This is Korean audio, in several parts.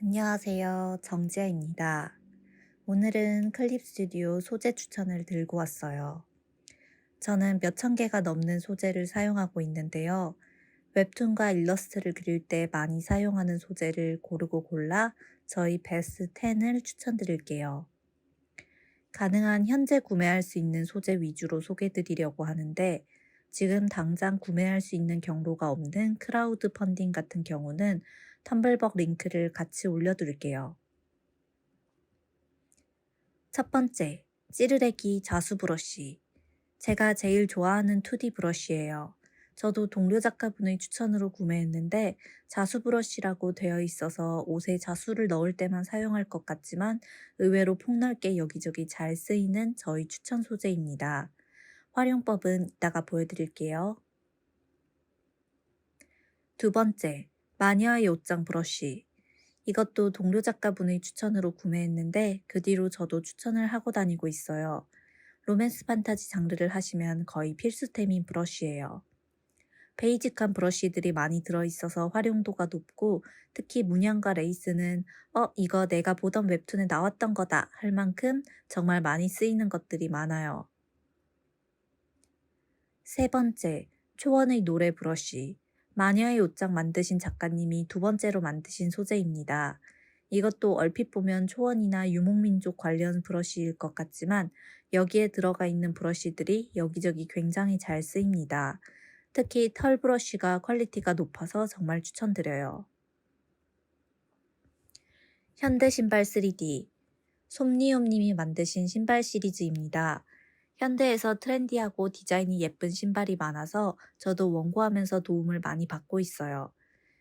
안녕하세요. 정지아입니다. 오늘은 클립 스튜디오 소재 추천을 들고 왔어요. 저는 몇 천 개가 넘는 소재를 사용하고 있는데요. 웹툰과 일러스트를 그릴 때 많이 사용하는 소재를 고르고 골라 저희 베스트 10을 추천드릴게요. 가능한 현재 구매할 수 있는 소재 위주로 소개드리려고 하는데 지금 당장 구매할 수 있는 경로가 없는 크라우드 펀딩 같은 경우는 텀블벅 링크를 같이 올려둘게요. 첫 번째, 찌르레기 자수 브러쉬. 제가 제일 좋아하는 2D 브러쉬예요. 저도 동료 작가분의 추천으로 구매했는데 자수 브러쉬라고 되어 있어서 옷에 자수를 넣을 때만 사용할 것 같지만 의외로 폭넓게 여기저기 잘 쓰이는 저희 추천 소재입니다. 활용법은 이따가 보여드릴게요. 두 번째, 마녀의 옷장 브러쉬. 이것도 동료 작가분의 추천으로 구매했는데 그 뒤로 저도 추천을 하고 다니고 있어요. 로맨스 판타지 장르를 하시면 거의 필수템인 브러쉬예요. 베이직한 브러쉬들이 많이 들어있어서 활용도가 높고 특히 문양과 레이스는 어, 이거 내가 보던 웹툰에 나왔던 거다 할 만큼 정말 많이 쓰이는 것들이 많아요. 세 번째, 초원의 노래 브러쉬. 마녀의 옷장 만드신 작가님이 두 번째로 만드신 소재입니다. 이것도 얼핏 보면 초원이나 유목민족 관련 브러쉬일 것 같지만 여기에 들어가 있는 브러쉬들이 여기저기 굉장히 잘 쓰입니다. 특히 털 브러쉬가 퀄리티가 높아서 정말 추천드려요. 현대 신발 3D 솜니움님이 만드신 신발 시리즈입니다. 현대에서 트렌디하고 디자인이 예쁜 신발이 많아서 저도 원고하면서 도움을 많이 받고 있어요.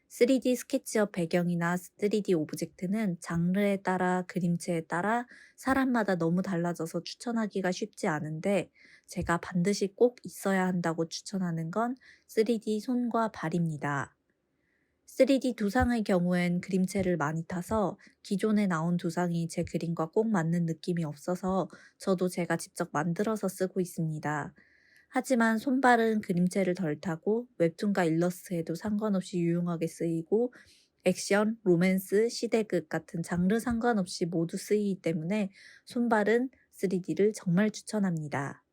3D 스케치업 배경이나 3D 오브젝트는 장르에 따라 그림체에 따라 사람마다 너무 달라져서 추천하기가 쉽지 않은데 제가 반드시 꼭 있어야 한다고 추천하는 건 3D 손과 발입니다. 3D 두상의 경우엔 그림체를 많이 타서 기존에 나온 두상이 제 그림과 꼭 맞는 느낌이 없어서 저도 제가 직접 만들어서 쓰고 있습니다. 하지만 손발은 그림체를 덜 타고 웹툰과 일러스트에도 상관없이 유용하게 쓰이고 액션, 로맨스, 시대극 같은 장르 상관없이 모두 쓰이기 때문에 손발은 3D를 정말 추천합니다.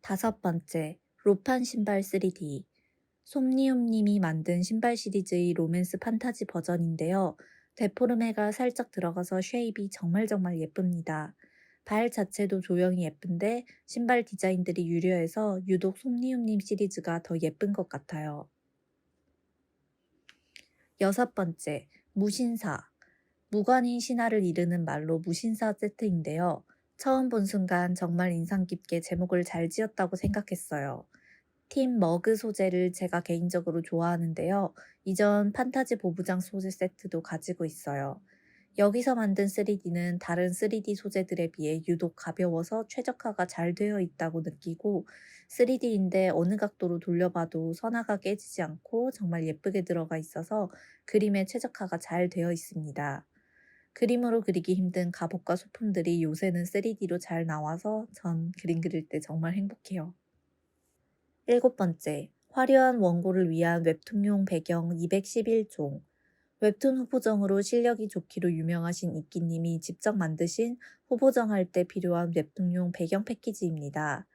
다섯 번째, 로판 신발 3D. 솜니움님이 만든 신발 시리즈의 로맨스 판타지 버전인데요. 데포르메가 살짝 들어가서 쉐입이 정말 정말 예쁩니다. 발 자체도 조형이 예쁜데 신발 디자인들이 유려해서 유독 솜니움님 시리즈가 더 예쁜 것 같아요. 여섯 번째, 무신사. 무관인 신화를 이르는 말로 무신사 세트인데요. 처음 본 순간 정말 인상 깊게 제목을 잘 지었다고 생각했어요. 팀 머그 소재를 제가 개인적으로 좋아하는데요. 이전 판타지 보부장 소재 세트도 가지고 있어요. 여기서 만든 3D는 다른 3D 소재들에 비해 유독 가벼워서 최적화가 잘 되어 있다고 느끼고 3D인데 어느 각도로 돌려봐도 선화가 깨지지 않고 정말 예쁘게 들어가 있어서 그림에 최적화가 잘 되어 있습니다. 그림으로 그리기 힘든 갑옷과 소품들이 요새는 3D로 잘 나와서 전 그림 그릴 때 정말 행복해요. 일곱 번째, 화려한 원고를 위한 웹툰용 배경 211종. 웹툰 후보정으로 실력이 좋기로 유명하신 이끼님이 직접 만드신 후보정할 때 필요한 웹툰용 배경 패키지입니다.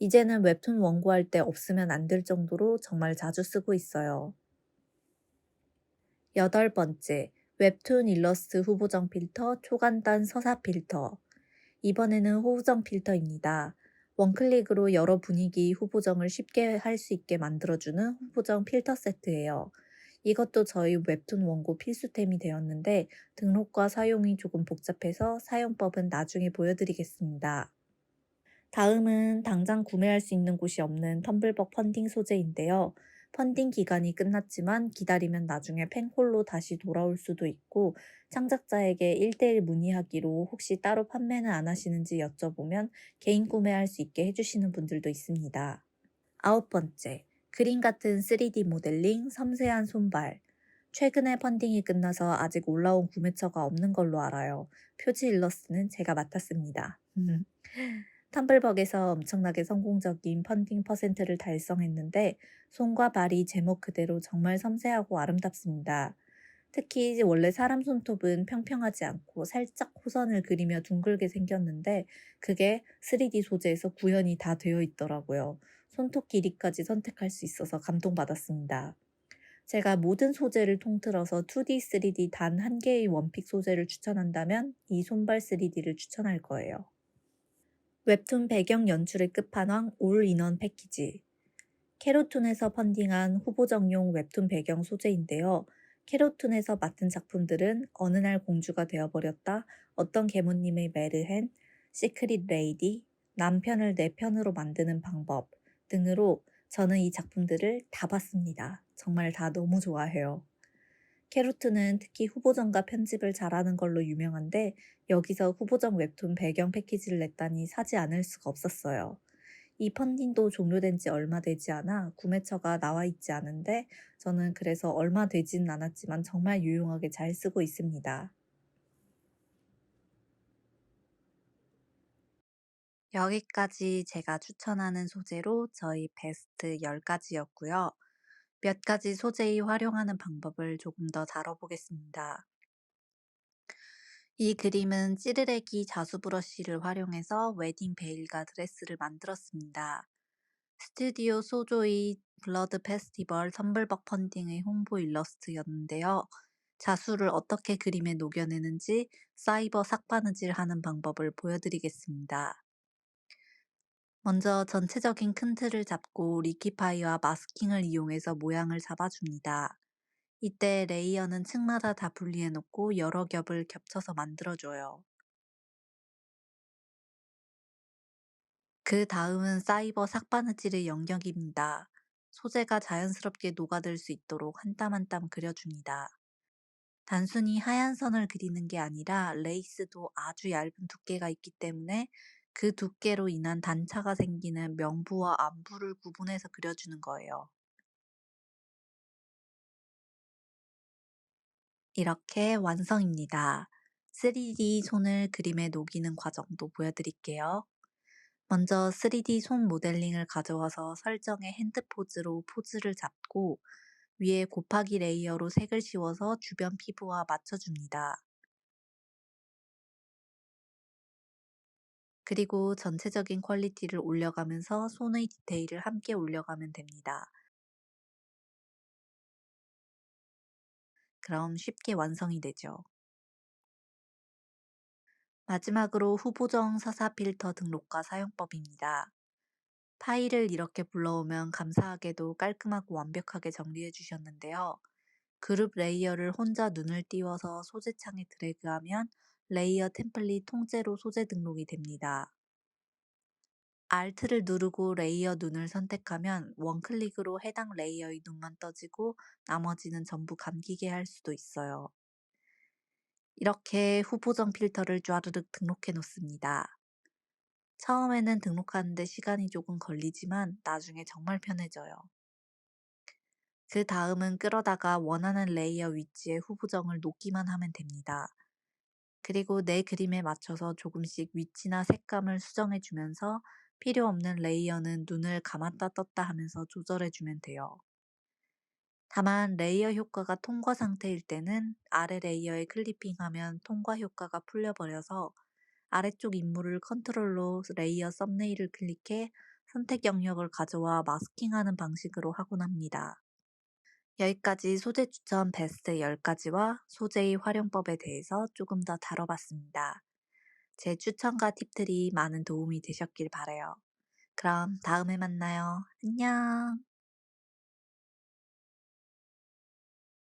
이제는 웹툰 원고할 때 없으면 안 될 정도로 정말 자주 쓰고 있어요. 여덟 번째, 웹툰 일러스트 후보정 필터 초간단 서사 필터. 이번에는 후보정 필터입니다. 원클릭으로 여러 분위기 후보정을 쉽게 할 수 있게 만들어주는 후보정 필터 세트예요. 이것도 저희 웹툰 원고 필수템이 되었는데 등록과 사용이 조금 복잡해서 사용법은 나중에 보여드리겠습니다. 다음은 당장 구매할 수 있는 곳이 없는 텀블벅 펀딩 소재인데요. 펀딩 기간이 끝났지만 기다리면 나중에 펜콜로 다시 돌아올 수도 있고 창작자에게 1대1 문의하기로 혹시 따로 판매는 안 하시는지 여쭤보면 개인 구매할 수 있게 해주시는 분들도 있습니다. 아홉 번째, 그림 같은 3D 모델링, 섬세한 손발. 최근에 펀딩이 끝나서 아직 올라온 구매처가 없는 걸로 알아요. 표지 일러스트는 제가 맡았습니다. 텀블벅에서 엄청나게 성공적인 펀딩 퍼센트를 달성했는데 손과 발이 제목 그대로 정말 섬세하고 아름답습니다. 특히 원래 사람 손톱은 평평하지 않고 살짝 호선을 그리며 둥글게 생겼는데 그게 3D 소재에서 구현이 다 되어 있더라고요. 손톱 길이까지 선택할 수 있어서 감동받았습니다. 제가 모든 소재를 통틀어서 2D, 3D 단 한 개의 원픽 소재를 추천한다면 이 손발 3D를 추천할 거예요. 웹툰 배경 연출의 끝판왕 올 인원 패키지. 캐로툰에서 펀딩한 후보정용 웹툰 배경 소재인데요. 캐로툰에서 맡은 작품들은 어느 날 공주가 되어버렸다, 어떤 계모님의 메르헨, 시크릿 레이디, 남편을 내 편으로 만드는 방법 등으로 저는 이 작품들을 다 봤습니다. 정말 다 너무 좋아해요. 캐로트는 특히 후보전과 편집을 잘하는 걸로 유명한데 여기서 후보전 웹툰 배경 패키지를 냈다니 사지 않을 수가 없었어요. 이 펀딩도 종료된 지 얼마 되지 않아 구매처가 나와 있지 않은데 저는 그래서 얼마 되지는 않았지만 정말 유용하게 잘 쓰고 있습니다. 여기까지 제가 추천하는 소재로 저희 베스트 10가지였고요. 몇 가지 소재의 활용하는 방법을 조금 더 다뤄보겠습니다. 이 그림은 찌르레기 자수 브러쉬를 활용해서 웨딩 베일과 드레스를 만들었습니다. 스튜디오 소조의 블러드 페스티벌 텀블벅 펀딩의 홍보 일러스트였는데요. 자수를 어떻게 그림에 녹여내는지 사이버 삭바느질 하는 방법을 보여드리겠습니다. 먼저 전체적인 큰 틀을 잡고 리키파이와 마스킹을 이용해서 모양을 잡아줍니다. 이때 레이어는 층마다 다 분리해놓고 여러 겹을 겹쳐서 만들어줘요. 그 다음은 사이버 삭바느질의 영역입니다. 소재가 자연스럽게 녹아들 수 있도록 한 땀 한 땀 그려줍니다. 단순히 하얀 선을 그리는 게 아니라 레이스도 아주 얇은 두께가 있기 때문에 그 두께로 인한 단차가 생기는 명부와 안부를 구분해서 그려주는 거예요. 이렇게 완성입니다. 3D 손을 그림에 녹이는 과정도 보여드릴게요. 먼저 3D 손 모델링을 가져와서 설정의 핸드 포즈로 포즈를 잡고 위에 곱하기 레이어로 색을 씌워서 주변 피부와 맞춰줍니다. 그리고 전체적인 퀄리티를 올려가면서 손의 디테일을 함께 올려가면 됩니다. 그럼 쉽게 완성이 되죠. 마지막으로 후보정 서사 필터 등록과 사용법입니다. 파일을 이렇게 불러오면 감사하게도 깔끔하고 완벽하게 정리해 주셨는데요. 그룹 레이어를 혼자 눈을 띄워서 소재창에 드래그하면 레이어 템플릿 통째로 소재 등록이 됩니다. Alt를 누르고 레이어 눈을 선택하면 원클릭으로 해당 레이어의 눈만 떠지고 나머지는 전부 감기게 할 수도 있어요. 이렇게 후보정 필터를 쫘르륵 등록해 놓습니다. 처음에는 등록하는데 시간이 조금 걸리지만 나중에 정말 편해져요. 그 다음은 끌어다가 원하는 레이어 위치에 후보정을 놓기만 하면 됩니다. 그리고 내 그림에 맞춰서 조금씩 위치나 색감을 수정해 주면서 필요 없는 레이어는 눈을 감았다 떴다 하면서 조절해 주면 돼요. 다만 레이어 효과가 통과 상태일 때는 아래 레이어에 클리핑하면 통과 효과가 풀려버려서 아래쪽 인물을 컨트롤로 레이어 썸네일을 클릭해 선택 영역을 가져와 마스킹하는 방식으로 하곤 합니다. 여기까지 소재 추천 베스트 10가지와 소재의 활용법에 대해서 조금 더 다뤄봤습니다. 제 추천과 팁들이 많은 도움이 되셨길 바래요. 그럼 다음에 만나요. 안녕!